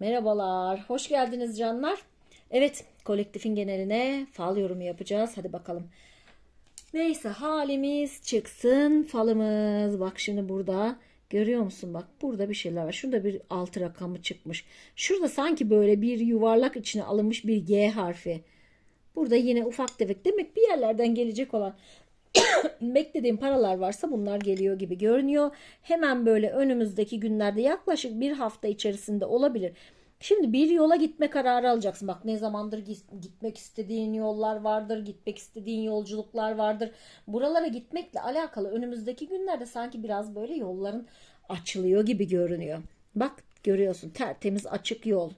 Merhabalar, hoş geldiniz canlar. Evet, kolektifin geneline fal yorumu yapacağız. Hadi bakalım. Neyse halimiz çıksın falımız. Bak şimdi burada görüyor musun? Bak burada bir şeyler var. Şurada bir altı rakamı çıkmış. Şurada sanki böyle bir yuvarlak içine alınmış bir G harfi. Burada yine ufak tefek demek bir yerlerden gelecek olan beklediğim paralar varsa bunlar geliyor gibi görünüyor. Hemen böyle önümüzdeki günlerde yaklaşık bir hafta içerisinde olabilir. Şimdi bir yola gitme kararı alacaksın. Bak ne zamandır git- gitmek istediğin yollar vardır, gitmek istediğin yolculuklar vardır. Buralara gitmekle alakalı önümüzdeki günlerde sanki biraz böyle yolların açılıyor gibi görünüyor. Bak görüyorsun tertemiz açık yol.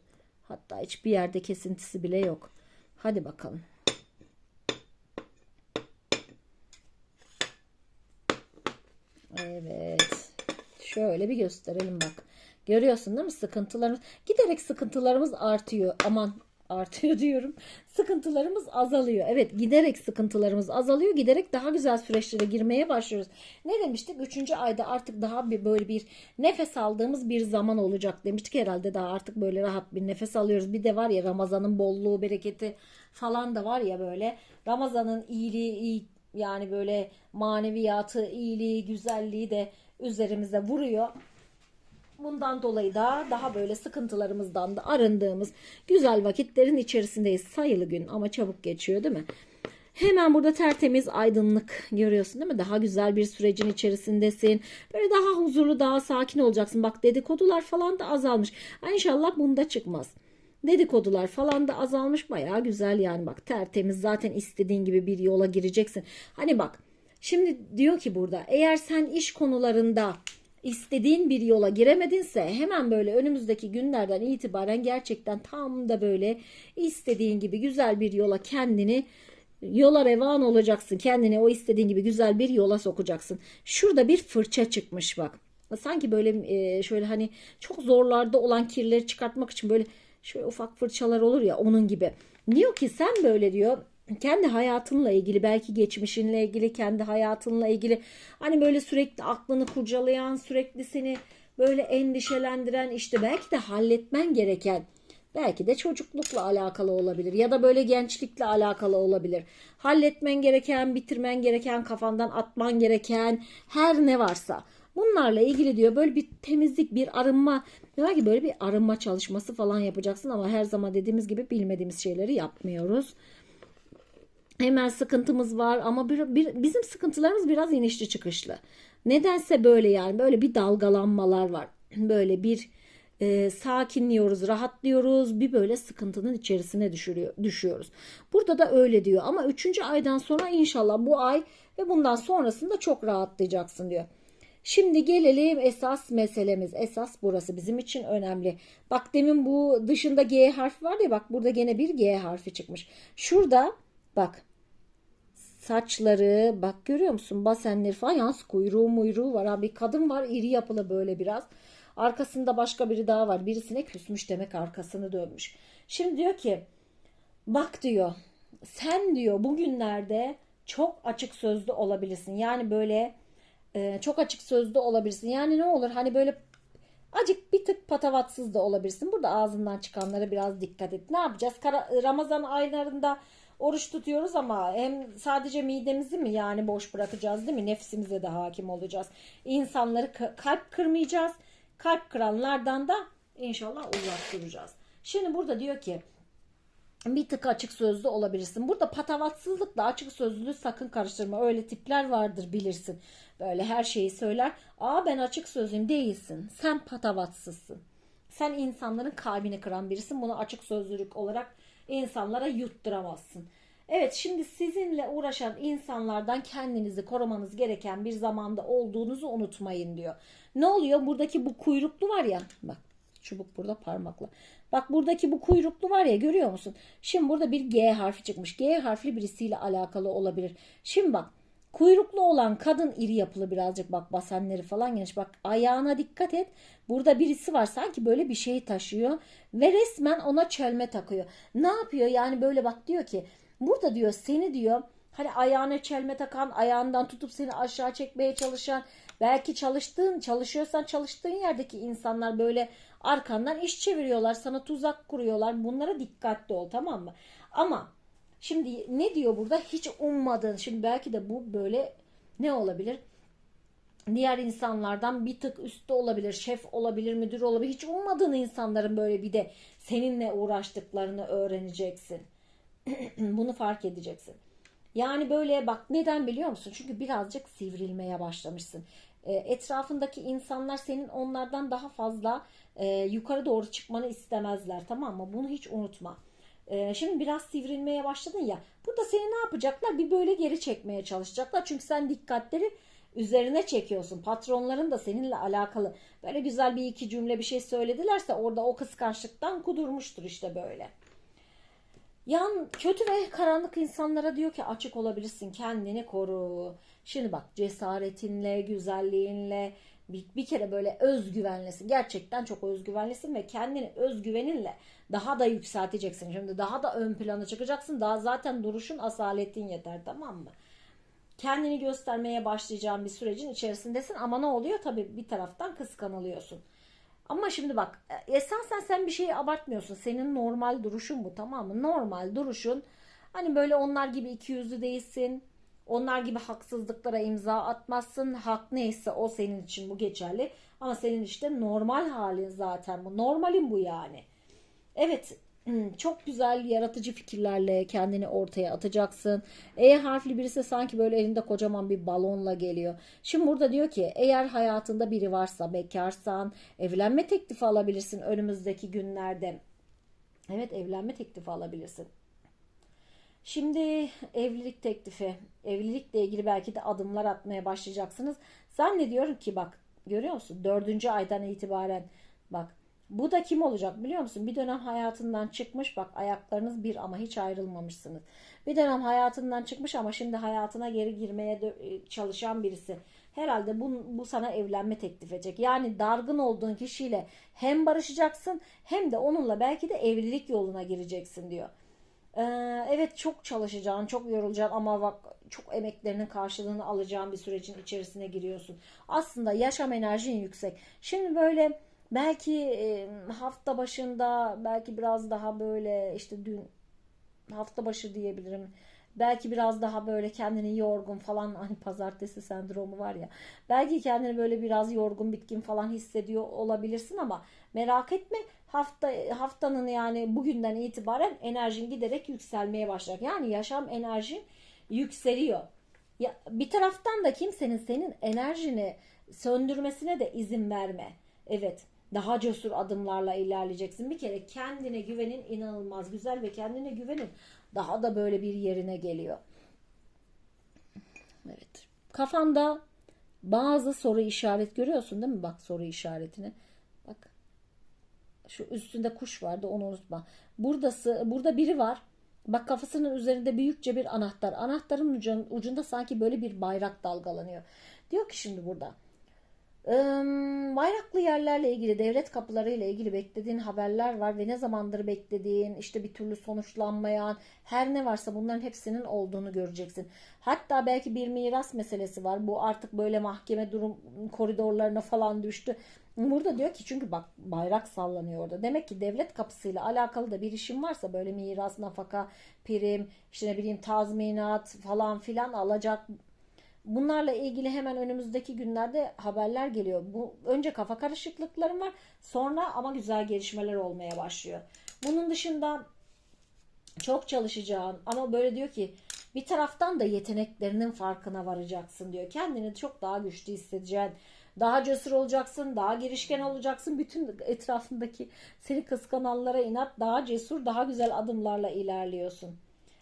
Hatta hiçbir yerde kesintisi bile yok. Hadi bakalım. Evet. Şöyle bir gösterelim bak. Görüyorsun değil mi sıkıntılarımız? Giderek sıkıntılarımız artıyor. Aman artıyor diyorum. Sıkıntılarımız azalıyor. Evet giderek sıkıntılarımız azalıyor. Giderek daha güzel süreçlere girmeye başlıyoruz. Ne demiştik? Üçüncü ayda artık daha bir böyle bir nefes aldığımız bir zaman olacak demiştik. Herhalde daha artık böyle rahat bir nefes alıyoruz. Bir de var ya Ramazan'ın bolluğu, bereketi falan da var ya böyle. Ramazan'ın iyiliği, iyi, yani böyle maneviyatı, iyiliği, güzelliği de üzerimize vuruyor. Bundan dolayı da daha böyle sıkıntılarımızdan da arındığımız güzel vakitlerin içerisindeyiz. Sayılı gün ama çabuk geçiyor değil mi? Hemen burada tertemiz aydınlık görüyorsun değil mi? Daha güzel bir sürecin içerisindesin. Böyle daha huzurlu, daha sakin olacaksın. Bak dedikodular falan da azalmış. İnşallah bunda çıkmaz. Dedikodular falan da azalmış. Bayağı güzel yani bak tertemiz zaten istediğin gibi bir yola gireceksin. Hani bak şimdi diyor ki burada eğer sen iş konularında istediğin bir yola giremedinse hemen böyle önümüzdeki günlerden itibaren gerçekten tam da böyle istediğin gibi güzel bir yola kendini yola revan olacaksın. Kendini o istediğin gibi güzel bir yola sokacaksın. Şurada bir fırça çıkmış bak. Sanki böyle e, şöyle hani çok zorlarda olan kirleri çıkartmak için böyle şöyle ufak fırçalar olur ya onun gibi. Diyor ki sen böyle diyor kendi hayatınla ilgili belki geçmişinle ilgili kendi hayatınla ilgili hani böyle sürekli aklını kurcalayan sürekli seni böyle endişelendiren işte belki de halletmen gereken belki de çocuklukla alakalı olabilir ya da böyle gençlikle alakalı olabilir. Halletmen gereken, bitirmen gereken, kafandan atman gereken her ne varsa bunlarla ilgili diyor böyle bir temizlik, bir arınma belki böyle bir arınma çalışması falan yapacaksın ama her zaman dediğimiz gibi bilmediğimiz şeyleri yapmıyoruz hemen sıkıntımız var ama bir, bir, bizim sıkıntılarımız biraz inişli çıkışlı. Nedense böyle yani böyle bir dalgalanmalar var. Böyle bir e, sakinliyoruz, rahatlıyoruz. Bir böyle sıkıntının içerisine düşürüyor, düşüyoruz. Burada da öyle diyor ama 3. aydan sonra inşallah bu ay ve bundan sonrasında çok rahatlayacaksın diyor. Şimdi gelelim esas meselemiz. Esas burası bizim için önemli. Bak demin bu dışında G harfi var ya bak burada gene bir G harfi çıkmış. Şurada bak saçları bak görüyor musun basenleri yalnız kuyruğu muyruğu var abi kadın var iri yapılı böyle biraz arkasında başka biri daha var birisine küsmüş demek arkasını dönmüş şimdi diyor ki bak diyor sen diyor bugünlerde çok açık sözlü olabilirsin yani böyle e, çok açık sözlü olabilirsin yani ne olur hani böyle Acık bir tık patavatsız da olabilirsin. Burada ağzından çıkanlara biraz dikkat et. Ne yapacağız? Kara, Ramazan aylarında oruç tutuyoruz ama hem sadece midemizi mi yani boş bırakacağız değil mi? Nefsimize de hakim olacağız. İnsanları ka- kalp kırmayacağız. Kalp kıranlardan da inşallah uzak duracağız. Şimdi burada diyor ki bir tık açık sözlü olabilirsin. Burada patavatsızlıkla açık sözlülüğü sakın karıştırma. Öyle tipler vardır bilirsin. Böyle her şeyi söyler. Aa ben açık sözlüyüm değilsin. Sen patavatsızsın. Sen insanların kalbini kıran birisin. Bunu açık sözlülük olarak insanlara yutturamazsın. Evet şimdi sizinle uğraşan insanlardan kendinizi korumanız gereken bir zamanda olduğunuzu unutmayın diyor. Ne oluyor? Buradaki bu kuyruklu var ya bak çubuk burada parmakla. Bak buradaki bu kuyruklu var ya görüyor musun? Şimdi burada bir G harfi çıkmış. G harfli birisiyle alakalı olabilir. Şimdi bak kuyruklu olan kadın iri yapılı birazcık bak basenleri falan geniş. Bak ayağına dikkat et. Burada birisi var sanki böyle bir şey taşıyor ve resmen ona çelme takıyor. Ne yapıyor? Yani böyle bak diyor ki burada diyor seni diyor hani ayağına çelme takan, ayağından tutup seni aşağı çekmeye çalışan, belki çalıştığın, çalışıyorsan çalıştığın yerdeki insanlar böyle Arkandan iş çeviriyorlar, sana tuzak kuruyorlar. Bunlara dikkatli ol tamam mı? Ama şimdi ne diyor burada? Hiç ummadığın. Şimdi belki de bu böyle ne olabilir? diğer insanlardan bir tık üstte olabilir, şef olabilir, müdür olabilir. Hiç ummadığın insanların böyle bir de seninle uğraştıklarını öğreneceksin. Bunu fark edeceksin. Yani böyle bak neden biliyor musun? Çünkü birazcık sivrilmeye başlamışsın. E, etrafındaki insanlar senin onlardan daha fazla e, yukarı doğru çıkmanı istemezler tamam mı? Bunu hiç unutma. E, şimdi biraz sivrilmeye başladın ya. Burada seni ne yapacaklar? Bir böyle geri çekmeye çalışacaklar. Çünkü sen dikkatleri üzerine çekiyorsun. Patronların da seninle alakalı böyle güzel bir iki cümle bir şey söyledilerse orada o kıskançlıktan kudurmuştur işte böyle. Yan kötü ve karanlık insanlara diyor ki açık olabilirsin kendini koru. Şimdi bak cesaretinle, güzelliğinle bir, bir kere böyle özgüvenlisin. Gerçekten çok özgüvenlisin ve kendini özgüveninle daha da yükselteceksin. Şimdi daha da ön plana çıkacaksın. Daha zaten duruşun asaletin yeter tamam mı? kendini göstermeye başlayacağın bir sürecin içerisindesin ama ne oluyor? Tabii bir taraftan kıskanılıyorsun. Ama şimdi bak esasen sen bir şeyi abartmıyorsun. Senin normal duruşun bu tamam mı? Normal duruşun hani böyle onlar gibi iki yüzlü değilsin. Onlar gibi haksızlıklara imza atmazsın. Hak neyse o senin için bu geçerli. Ama senin işte normal halin zaten bu. Normalin bu yani. Evet Hmm, çok güzel yaratıcı fikirlerle kendini ortaya atacaksın. E harfli birisi sanki böyle elinde kocaman bir balonla geliyor. Şimdi burada diyor ki eğer hayatında biri varsa bekarsan evlenme teklifi alabilirsin önümüzdeki günlerde. Evet evlenme teklifi alabilirsin. Şimdi evlilik teklifi, evlilikle ilgili belki de adımlar atmaya başlayacaksınız. Zannediyorum ki bak görüyor musun? Dördüncü aydan itibaren bak bu da kim olacak biliyor musun? Bir dönem hayatından çıkmış bak ayaklarınız bir ama hiç ayrılmamışsınız. Bir dönem hayatından çıkmış ama şimdi hayatına geri girmeye e, çalışan birisi. Herhalde bu, bu sana evlenme teklif edecek. Yani dargın olduğun kişiyle hem barışacaksın hem de onunla belki de evlilik yoluna gireceksin diyor. Ee, evet çok çalışacaksın, çok yorulacaksın ama bak çok emeklerinin karşılığını alacağın bir sürecin içerisine giriyorsun. Aslında yaşam enerjin yüksek. Şimdi böyle Belki hafta başında belki biraz daha böyle işte dün hafta başı diyebilirim. Belki biraz daha böyle kendini yorgun falan hani pazartesi sendromu var ya. Belki kendini böyle biraz yorgun bitkin falan hissediyor olabilirsin ama merak etme hafta haftanın yani bugünden itibaren enerjin giderek yükselmeye başlayacak. Yani yaşam enerjin yükseliyor. Ya, bir taraftan da kimsenin senin enerjini söndürmesine de izin verme. Evet daha cesur adımlarla ilerleyeceksin. Bir kere kendine güvenin inanılmaz güzel ve kendine güvenin daha da böyle bir yerine geliyor. Evet. Kafanda bazı soru işaret görüyorsun değil mi? Bak soru işaretini. Şu üstünde kuş vardı onu unutma. Buradası burada biri var. Bak kafasının üzerinde büyükçe bir anahtar. Anahtarın ucunda sanki böyle bir bayrak dalgalanıyor. Diyor ki şimdi burada bayraklı yerlerle ilgili, devlet kapıları ile ilgili beklediğin haberler var ve ne zamandır beklediğin, işte bir türlü sonuçlanmayan, her ne varsa bunların hepsinin olduğunu göreceksin. Hatta belki bir miras meselesi var. Bu artık böyle mahkeme durum koridorlarına falan düştü. Burada diyor ki çünkü bak bayrak sallanıyor orada. Demek ki devlet kapısıyla alakalı da bir işin varsa böyle miras, nafaka, prim, işte ne bileyim tazminat falan filan alacak Bunlarla ilgili hemen önümüzdeki günlerde haberler geliyor. Bu önce kafa karışıklıklarım var. Sonra ama güzel gelişmeler olmaya başlıyor. Bunun dışında çok çalışacağın ama böyle diyor ki bir taraftan da yeteneklerinin farkına varacaksın diyor. Kendini çok daha güçlü hissedeceksin. Daha cesur olacaksın, daha girişken olacaksın. Bütün etrafındaki seni kıskananlara inat, daha cesur, daha güzel adımlarla ilerliyorsun.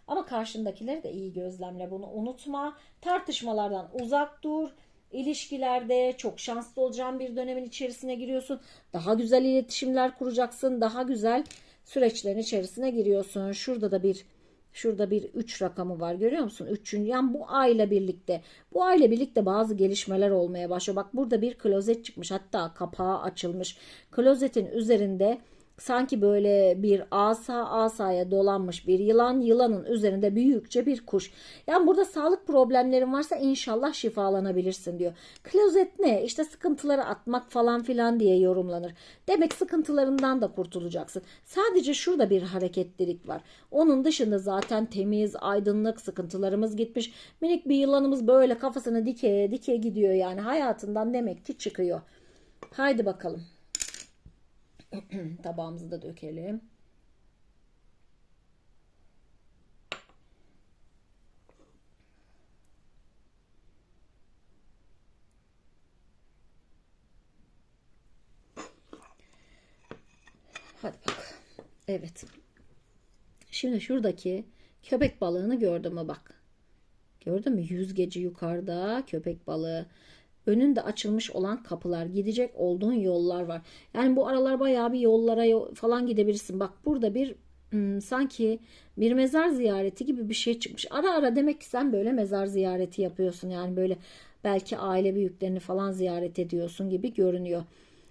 Ama karşındakileri de iyi gözlemle bunu unutma. Tartışmalardan uzak dur. İlişkilerde çok şanslı olacağın bir dönemin içerisine giriyorsun. Daha güzel iletişimler kuracaksın. Daha güzel süreçlerin içerisine giriyorsun. Şurada da bir Şurada bir 3 rakamı var görüyor musun? 3. Yani bu ayla birlikte. Bu ayla birlikte bazı gelişmeler olmaya başlıyor. Bak burada bir klozet çıkmış. Hatta kapağı açılmış. Klozetin üzerinde sanki böyle bir asa asaya dolanmış bir yılan yılanın üzerinde büyükçe bir kuş. Yani burada sağlık problemlerin varsa inşallah şifalanabilirsin diyor. Klozet ne? İşte sıkıntıları atmak falan filan diye yorumlanır. Demek sıkıntılarından da kurtulacaksın. Sadece şurada bir hareketlilik var. Onun dışında zaten temiz, aydınlık sıkıntılarımız gitmiş. Minik bir yılanımız böyle kafasını dike dike gidiyor yani hayatından demek ki çıkıyor. Haydi bakalım. Tabağımızı da dökelim. Hadi bak. Evet. Şimdi şuradaki köpek balığını gördün mü bak. Gördün mü? Yüzgeci yukarıda köpek balığı. Önünde açılmış olan kapılar, gidecek olduğun yollar var. Yani bu aralar bayağı bir yollara falan gidebilirsin. Bak burada bir hmm, sanki bir mezar ziyareti gibi bir şey çıkmış. Ara ara demek ki sen böyle mezar ziyareti yapıyorsun. Yani böyle belki aile büyüklerini falan ziyaret ediyorsun gibi görünüyor.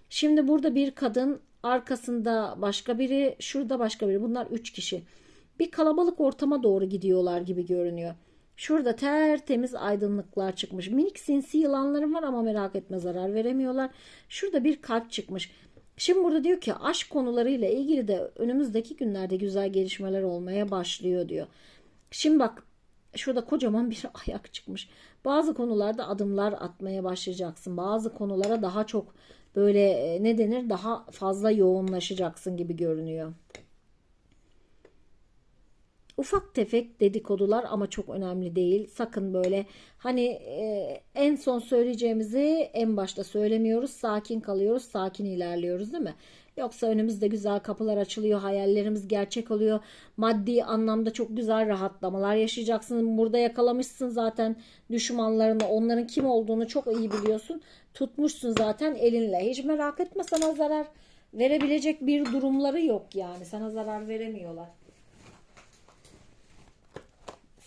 Şimdi burada bir kadın arkasında başka biri, şurada başka biri. Bunlar üç kişi. Bir kalabalık ortama doğru gidiyorlar gibi görünüyor. Şurada tertemiz aydınlıklar çıkmış. Minik sinsi yılanlarım var ama merak etme zarar veremiyorlar. Şurada bir kalp çıkmış. Şimdi burada diyor ki aşk konularıyla ilgili de önümüzdeki günlerde güzel gelişmeler olmaya başlıyor diyor. Şimdi bak şurada kocaman bir ayak çıkmış. Bazı konularda adımlar atmaya başlayacaksın. Bazı konulara daha çok böyle e, ne denir daha fazla yoğunlaşacaksın gibi görünüyor. Ufak tefek dedikodular ama çok önemli değil. Sakın böyle hani e, en son söyleyeceğimizi en başta söylemiyoruz. Sakin kalıyoruz, sakin ilerliyoruz değil mi? Yoksa önümüzde güzel kapılar açılıyor, hayallerimiz gerçek oluyor. Maddi anlamda çok güzel rahatlamalar yaşayacaksın. Burada yakalamışsın zaten düşmanlarını, onların kim olduğunu çok iyi biliyorsun. Tutmuşsun zaten elinle. Hiç merak etme sana zarar verebilecek bir durumları yok yani. Sana zarar veremiyorlar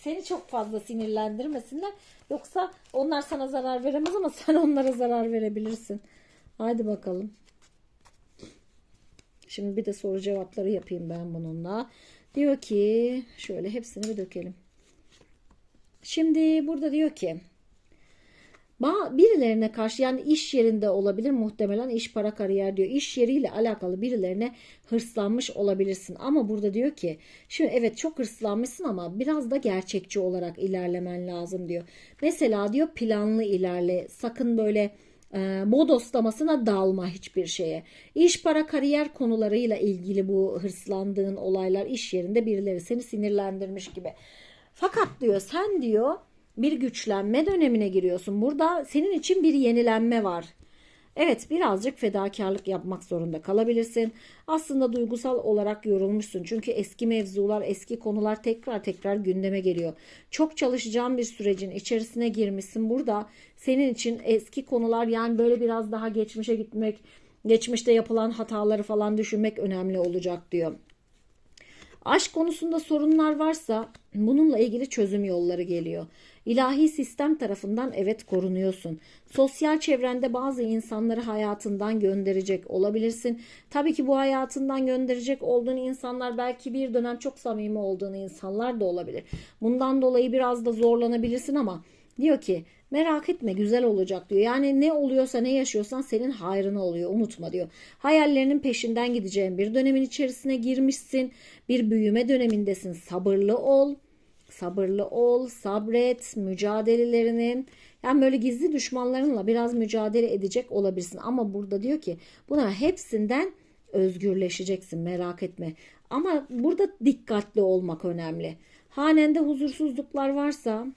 seni çok fazla sinirlendirmesinler. Yoksa onlar sana zarar veremez ama sen onlara zarar verebilirsin. Haydi bakalım. Şimdi bir de soru cevapları yapayım ben bununla. Diyor ki şöyle hepsini bir dökelim. Şimdi burada diyor ki birilerine karşı yani iş yerinde olabilir muhtemelen iş para kariyer diyor. İş yeriyle alakalı birilerine hırslanmış olabilirsin. Ama burada diyor ki şimdi evet çok hırslanmışsın ama biraz da gerçekçi olarak ilerlemen lazım diyor. Mesela diyor planlı ilerle sakın böyle e, bodoslamasına dalma hiçbir şeye. İş para kariyer konularıyla ilgili bu hırslandığın olaylar iş yerinde birileri seni sinirlendirmiş gibi. Fakat diyor sen diyor bir güçlenme dönemine giriyorsun. Burada senin için bir yenilenme var. Evet birazcık fedakarlık yapmak zorunda kalabilirsin. Aslında duygusal olarak yorulmuşsun. Çünkü eski mevzular, eski konular tekrar tekrar gündeme geliyor. Çok çalışacağın bir sürecin içerisine girmişsin. Burada senin için eski konular yani böyle biraz daha geçmişe gitmek, geçmişte yapılan hataları falan düşünmek önemli olacak diyor. Aşk konusunda sorunlar varsa bununla ilgili çözüm yolları geliyor. İlahi sistem tarafından evet korunuyorsun. Sosyal çevrende bazı insanları hayatından gönderecek olabilirsin. Tabii ki bu hayatından gönderecek olduğun insanlar belki bir dönem çok samimi olduğun insanlar da olabilir. Bundan dolayı biraz da zorlanabilirsin ama diyor ki merak etme güzel olacak diyor. Yani ne oluyorsa ne yaşıyorsan senin hayrına oluyor unutma diyor. Hayallerinin peşinden gideceğin bir dönemin içerisine girmişsin. Bir büyüme dönemindesin sabırlı ol sabırlı ol, sabret, mücadelelerinin yani böyle gizli düşmanlarınla biraz mücadele edecek olabilirsin. Ama burada diyor ki buna hepsinden özgürleşeceksin merak etme. Ama burada dikkatli olmak önemli. Hanende huzursuzluklar varsa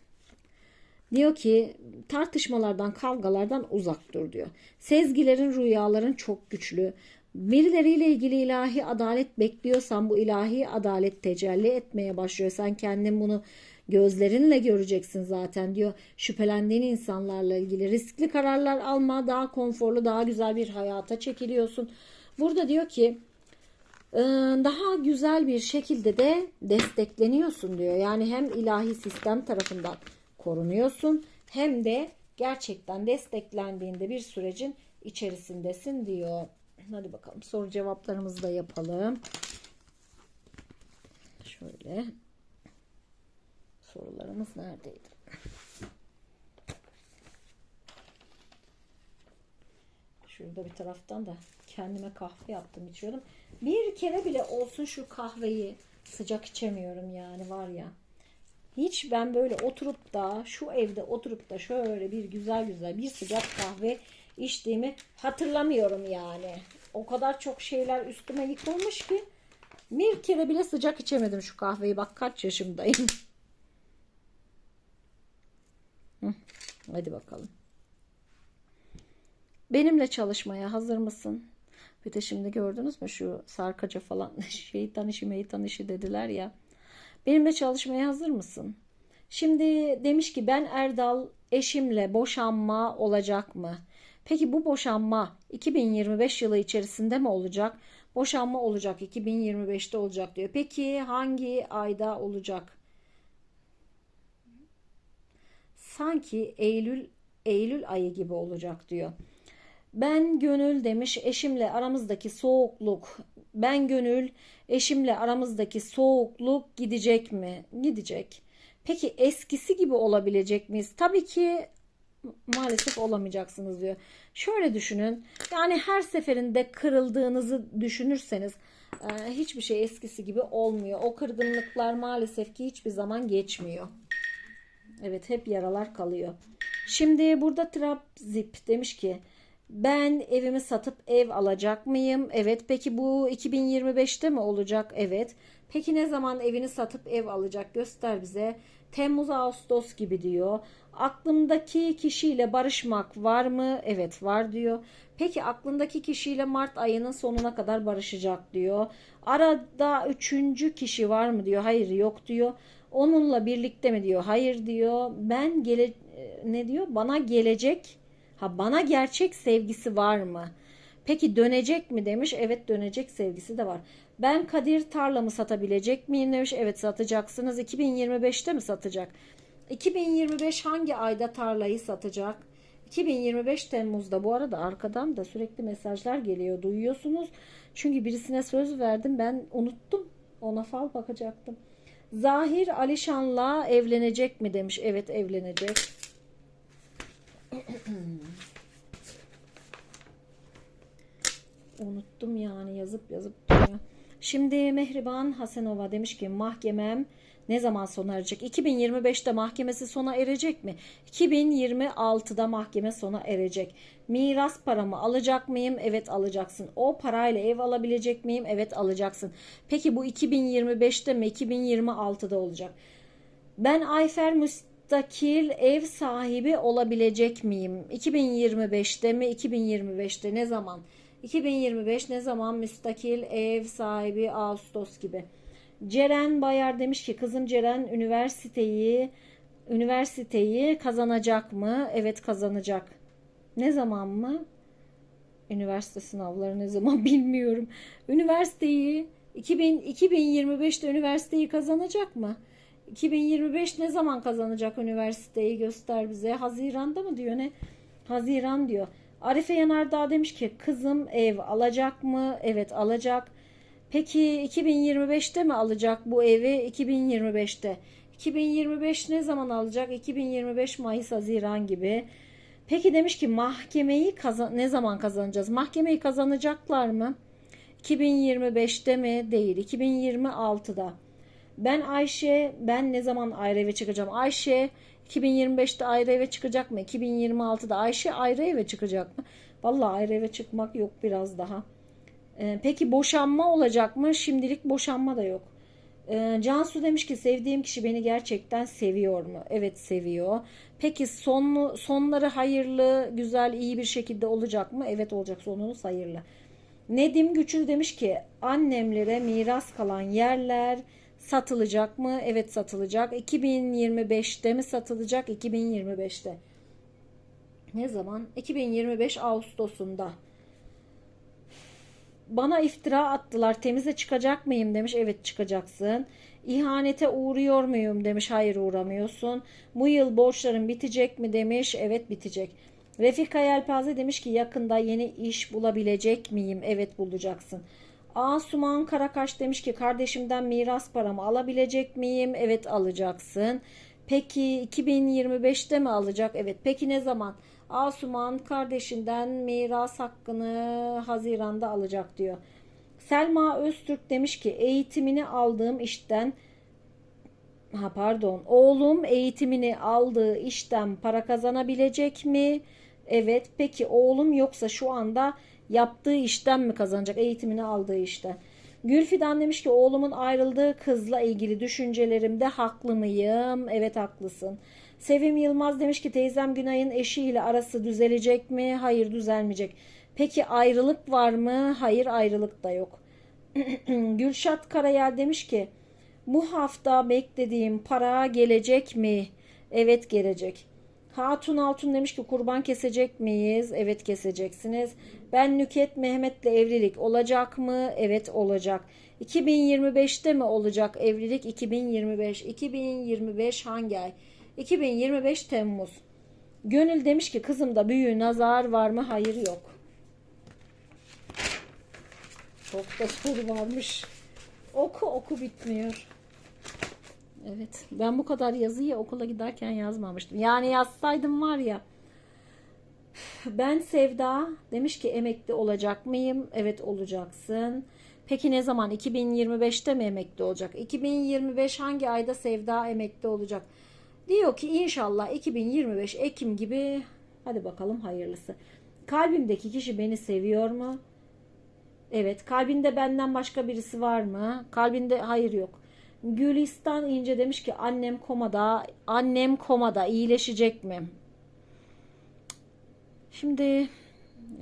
diyor ki tartışmalardan, kavgalardan uzak dur diyor. Sezgilerin, rüyaların çok güçlü. Birileriyle ilgili ilahi adalet bekliyorsan bu ilahi adalet tecelli etmeye başlıyor. Sen kendin bunu gözlerinle göreceksin zaten diyor. Şüphelendiğin insanlarla ilgili riskli kararlar alma, daha konforlu, daha güzel bir hayata çekiliyorsun. Burada diyor ki daha güzel bir şekilde de destekleniyorsun diyor. Yani hem ilahi sistem tarafından korunuyorsun hem de gerçekten desteklendiğinde bir sürecin içerisindesin diyor. Hadi bakalım soru cevaplarımızı da yapalım. Şöyle. Sorularımız neredeydi? Şurada bir taraftan da kendime kahve yaptım içiyordum. Bir kere bile olsun şu kahveyi sıcak içemiyorum yani var ya. Hiç ben böyle oturup da şu evde oturup da şöyle bir güzel güzel bir sıcak kahve içtiğimi hatırlamıyorum yani. O kadar çok şeyler üstüme yıkılmış ki bir kere bile sıcak içemedim şu kahveyi. Bak kaç yaşımdayım. Hadi bakalım. Benimle çalışmaya hazır mısın? Bir de şimdi gördünüz mü şu sarkaca falan şeytan işi meytan işi dediler ya. Benimle çalışmaya hazır mısın? Şimdi demiş ki ben Erdal eşimle boşanma olacak mı? Peki bu boşanma 2025 yılı içerisinde mi olacak? Boşanma olacak 2025'te olacak diyor. Peki hangi ayda olacak? Sanki Eylül Eylül ayı gibi olacak diyor. Ben gönül demiş eşimle aramızdaki soğukluk. Ben gönül eşimle aramızdaki soğukluk gidecek mi? Gidecek. Peki eskisi gibi olabilecek miyiz? Tabii ki maalesef olamayacaksınız diyor. Şöyle düşünün. Yani her seferinde kırıldığınızı düşünürseniz e, hiçbir şey eskisi gibi olmuyor. O kırgınlıklar maalesef ki hiçbir zaman geçmiyor. Evet hep yaralar kalıyor. Şimdi burada Trabzip demiş ki ben evimi satıp ev alacak mıyım? Evet. Peki bu 2025'te mi olacak? Evet. Peki ne zaman evini satıp ev alacak? Göster bize. Temmuz Ağustos gibi diyor. Aklımdaki kişiyle barışmak var mı? Evet var diyor. Peki aklındaki kişiyle Mart ayının sonuna kadar barışacak diyor. Arada üçüncü kişi var mı diyor. Hayır yok diyor. Onunla birlikte mi diyor. Hayır diyor. Ben gele ne diyor? Bana gelecek Ha bana gerçek sevgisi var mı? Peki dönecek mi demiş. Evet dönecek sevgisi de var. Ben Kadir tarlamı satabilecek miyim demiş. Evet satacaksınız. 2025'te mi satacak? 2025 hangi ayda tarlayı satacak? 2025 Temmuz'da bu arada arkadan da sürekli mesajlar geliyor duyuyorsunuz. Çünkü birisine söz verdim ben unuttum. Ona fal bakacaktım. Zahir Alişan'la evlenecek mi demiş. Evet evlenecek. Unuttum yani yazıp yazıp duruyor. Şimdi Mehriban Hasanova demiş ki mahkemem ne zaman sona erecek? 2025'te mahkemesi sona erecek mi? 2026'da mahkeme sona erecek. Miras paramı alacak mıyım? Evet alacaksın. O parayla ev alabilecek miyim? Evet alacaksın. Peki bu 2025'te mi? 2026'da olacak. Ben Ayfer müstakil ev sahibi olabilecek miyim? 2025'te mi? 2025'te ne zaman? 2025 ne zaman müstakil ev sahibi Ağustos gibi. Ceren Bayar demiş ki kızım Ceren üniversiteyi üniversiteyi kazanacak mı? Evet kazanacak. Ne zaman mı? Üniversite sınavları ne zaman bilmiyorum. Üniversiteyi 2000, 2025'te üniversiteyi kazanacak mı? 2025 ne zaman kazanacak üniversiteyi göster bize. Haziran'da mı diyor ne? Haziran diyor. Arife Yanardağ demiş ki kızım ev alacak mı? Evet alacak. Peki 2025'te mi alacak bu evi? 2025'te. 2025 ne zaman alacak? 2025 Mayıs Haziran gibi. Peki demiş ki mahkemeyi kazan ne zaman kazanacağız? Mahkemeyi kazanacaklar mı? 2025'te mi? Değil. 2026'da. Ben Ayşe ben ne zaman ayrı eve çıkacağım? Ayşe 2025'te ayrı eve çıkacak mı? 2026'da Ayşe ayrı eve çıkacak mı? Vallahi ayrı eve çıkmak yok biraz daha. Ee, peki boşanma olacak mı? Şimdilik boşanma da yok. Ee, Cansu demiş ki sevdiğim kişi beni gerçekten seviyor mu? Evet seviyor. Peki sonu, sonları hayırlı, güzel, iyi bir şekilde olacak mı? Evet olacak sonunuz hayırlı. Nedim Güçül demiş ki annemlere miras kalan yerler satılacak mı? Evet satılacak. 2025'te mi satılacak? 2025'te. Ne zaman? 2025 Ağustos'unda. Bana iftira attılar. Temize çıkacak mıyım demiş. Evet çıkacaksın. İhanete uğruyor muyum demiş. Hayır uğramıyorsun. Bu yıl borçların bitecek mi demiş. Evet bitecek. Refika Yelpaze demiş ki yakında yeni iş bulabilecek miyim? Evet bulacaksın. Asuman Karakaş demiş ki kardeşimden miras paramı alabilecek miyim? Evet alacaksın. Peki 2025'te mi alacak? Evet. Peki ne zaman? Asuman kardeşinden miras hakkını Haziran'da alacak diyor. Selma Öztürk demiş ki eğitimini aldığım işten ha pardon oğlum eğitimini aldığı işten para kazanabilecek mi? Evet. Peki oğlum yoksa şu anda yaptığı işten mi kazanacak? Eğitimini aldığı işten. Gülfidan demiş ki oğlumun ayrıldığı kızla ilgili düşüncelerimde haklı mıyım? Evet haklısın. Sevim Yılmaz demiş ki teyzem Günay'ın eşiyle arası düzelecek mi? Hayır düzelmeyecek. Peki ayrılık var mı? Hayır ayrılık da yok. Gülşat Karayel demiş ki bu hafta beklediğim para gelecek mi? Evet gelecek. Hatun Altun demiş ki kurban kesecek miyiz? Evet keseceksiniz. Ben Nüket Mehmet'le evlilik olacak mı? Evet olacak. 2025'te mi olacak evlilik? 2025. 2025 hangi ay? 2025 Temmuz. Gönül demiş ki kızımda büyü nazar var mı? Hayır yok. Çok da soru varmış. Oku oku bitmiyor. Evet. Ben bu kadar yazıyı okula giderken yazmamıştım. Yani yazsaydım var ya. Ben Sevda demiş ki emekli olacak mıyım? Evet olacaksın. Peki ne zaman? 2025'te mi emekli olacak? 2025 hangi ayda Sevda emekli olacak? Diyor ki inşallah 2025 Ekim gibi hadi bakalım hayırlısı. Kalbimdeki kişi beni seviyor mu? Evet. Kalbinde benden başka birisi var mı? Kalbinde hayır yok. Gülistan İnce demiş ki annem komada, annem komada iyileşecek mi? Şimdi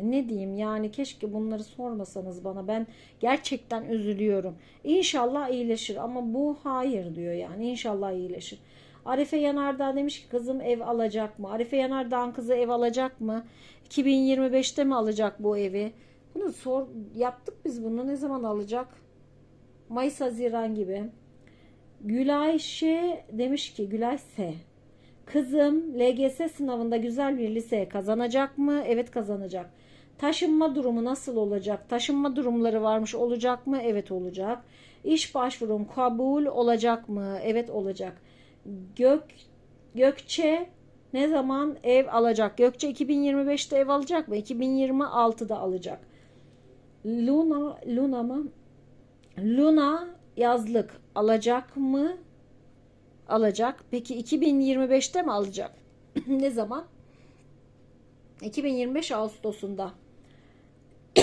ne diyeyim yani keşke bunları sormasanız bana. Ben gerçekten üzülüyorum. İnşallah iyileşir ama bu hayır diyor yani. İnşallah iyileşir. Arife Yanardağ demiş ki kızım ev alacak mı? Arife Yanardağ'ın kızı ev alacak mı? 2025'te mi alacak bu evi? Bunu sor yaptık biz bunu. Ne zaman alacak? Mayıs Haziran gibi. Gülayşe demiş ki Gülayse kızım LGS sınavında güzel bir lise kazanacak mı? Evet kazanacak. Taşınma durumu nasıl olacak? Taşınma durumları varmış olacak mı? Evet olacak. İş başvurum kabul olacak mı? Evet olacak. Gök Gökçe ne zaman ev alacak? Gökçe 2025'te ev alacak mı? 2026'da alacak. Luna Luna mı? Luna yazlık alacak mı? Alacak. Peki 2025'te mi alacak? ne zaman? 2025 Ağustos'unda.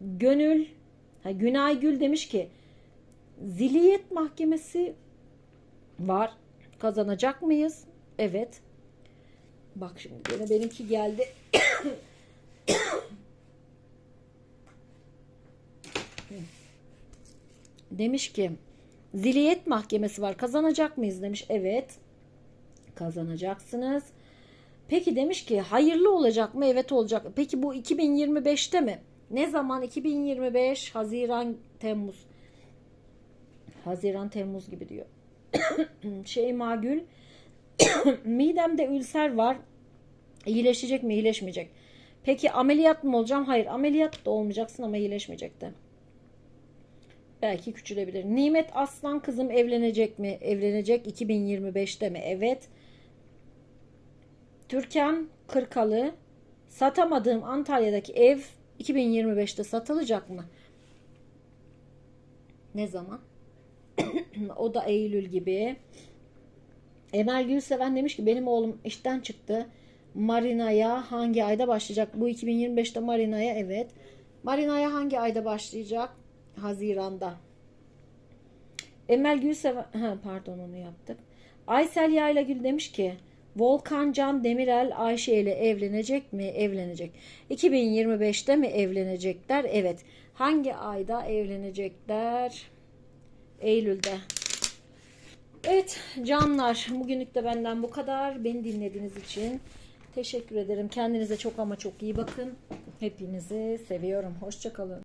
Gönül ha, Günay Gül demiş ki Ziliyet Mahkemesi var. Kazanacak mıyız? Evet. Bak şimdi gene benimki geldi. Demiş ki Ziliyet Mahkemesi var. Kazanacak mıyız demiş. Evet. Kazanacaksınız. Peki demiş ki hayırlı olacak mı? Evet olacak. Peki bu 2025'te mi? Ne zaman? 2025 Haziran Temmuz. Haziran Temmuz gibi diyor. Şeyma Gül midemde ülser var. İyileşecek mi? İyileşmeyecek. Peki ameliyat mı olacağım? Hayır. Ameliyat da olmayacaksın ama iyileşmeyecek de. Belki küçülebilir. Nimet Aslan kızım evlenecek mi? Evlenecek 2025'te mi? Evet. Türkan Kırkalı satamadığım Antalya'daki ev 2025'te satılacak mı? Ne zaman? o da Eylül gibi. Emel Gülseven demiş ki benim oğlum işten çıktı. Marina'ya hangi ayda başlayacak? Bu 2025'te Marina'ya evet. Marina'ya hangi ayda başlayacak? Haziran'da. Emel Gülseven ha, pardon onu yaptık. Aysel Yaylagül demiş ki Volkan Can Demirel Ayşe ile evlenecek mi? Evlenecek. 2025'te mi evlenecekler? Evet. Hangi ayda evlenecekler? Eylül'de. Evet canlar bugünlük de benden bu kadar. Beni dinlediğiniz için teşekkür ederim. Kendinize çok ama çok iyi bakın. Hepinizi seviyorum. Hoşçakalın.